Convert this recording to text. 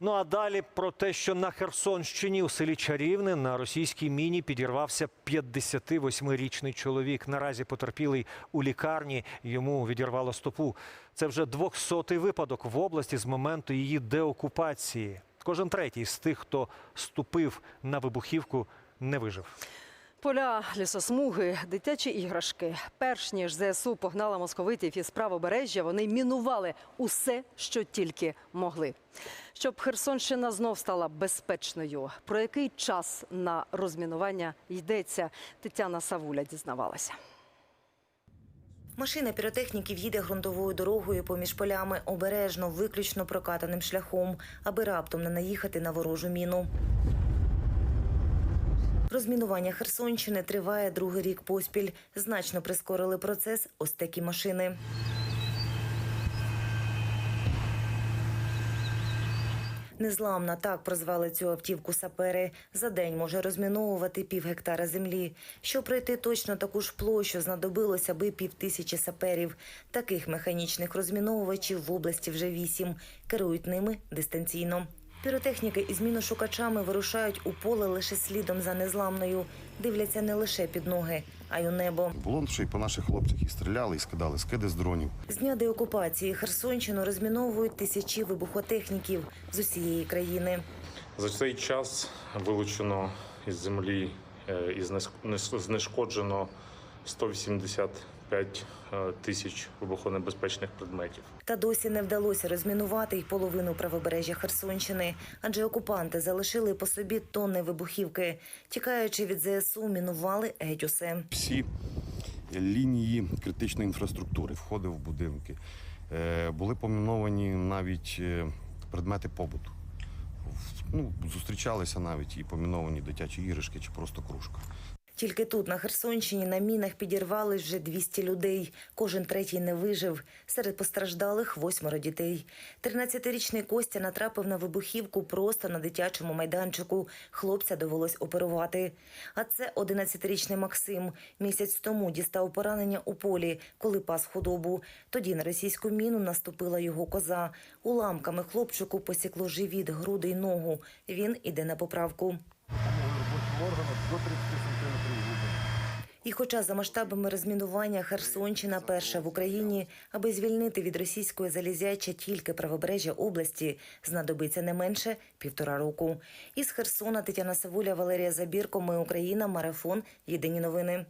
Ну а далі про те, що на Херсонщині у селі Чарівне на російській міні підірвався 58-річний чоловік. Наразі потерпілий у лікарні. Йому відірвало стопу. Це вже 200-й випадок в області з моменту її деокупації. Кожен третій з тих, хто ступив на вибухівку, не вижив. Поля, лісосмуги, дитячі іграшки. Перш ніж ЗСУ погнала московитів із правобережжя, вони мінували усе, що тільки могли. Щоб Херсонщина знов стала безпечною. Про який час на розмінування йдеться, Тетяна Савуля дізнавалася. Машина піротехніків їде ґрунтовою дорогою поміж полями обережно, виключно прокатаним шляхом, аби раптом не наїхати на ворожу міну. Розмінування Херсонщини триває другий рік поспіль. Значно прискорили процес ось такі машини. Незламна так прозвали цю автівку сапери. За день може розміновувати пів гектара землі. Щоб пройти точно таку ж площу, знадобилося би півтисячі саперів. Таких механічних розміновувачів в області вже вісім. Керують ними дистанційно. Піротехніки із міношукачами вирушають у поле лише слідом за незламною. Дивляться не лише під ноги, а й у небо. Було що й по наших хлопцях і стріляли, і скидали скиди з дронів. З дня деокупації Херсонщину розміновують тисячі вибухотехніків з усієї країни. За цей час вилучено із землі е, і знешкоджено 180 5 е, тисяч вибухонебезпечних предметів. Та досі не вдалося розмінувати й половину правобережжя Херсонщини, адже окупанти залишили по собі тонни вибухівки. Тікаючи від ЗСУ, мінували геть усе. Всі лінії критичної інфраструктури входи в будинки. Е, були поміновані навіть е, предмети побуту. Ну, Зустрічалися навіть і поміновані дитячі іграшки чи просто кружка. Тільки тут, на Херсонщині, на мінах підірвались вже 200 людей. Кожен третій не вижив. Серед постраждалих восьмеро дітей. 13-річний Костя натрапив на вибухівку просто на дитячому майданчику. Хлопця довелось оперувати. А це 11-річний Максим. Місяць тому дістав поранення у полі, коли пас худобу. Тоді на російську міну наступила його коза. Уламками хлопчику посікло живіт, груди й ногу. Він іде на поправку. І хоча за масштабами розмінування Херсонщина перша в Україні, аби звільнити від російської залізяча тільки правобережжя області, знадобиться не менше півтора року. Із Херсона Тетяна Савуля, Валерія Забірко. Ми Україна. Марафон. Єдині новини.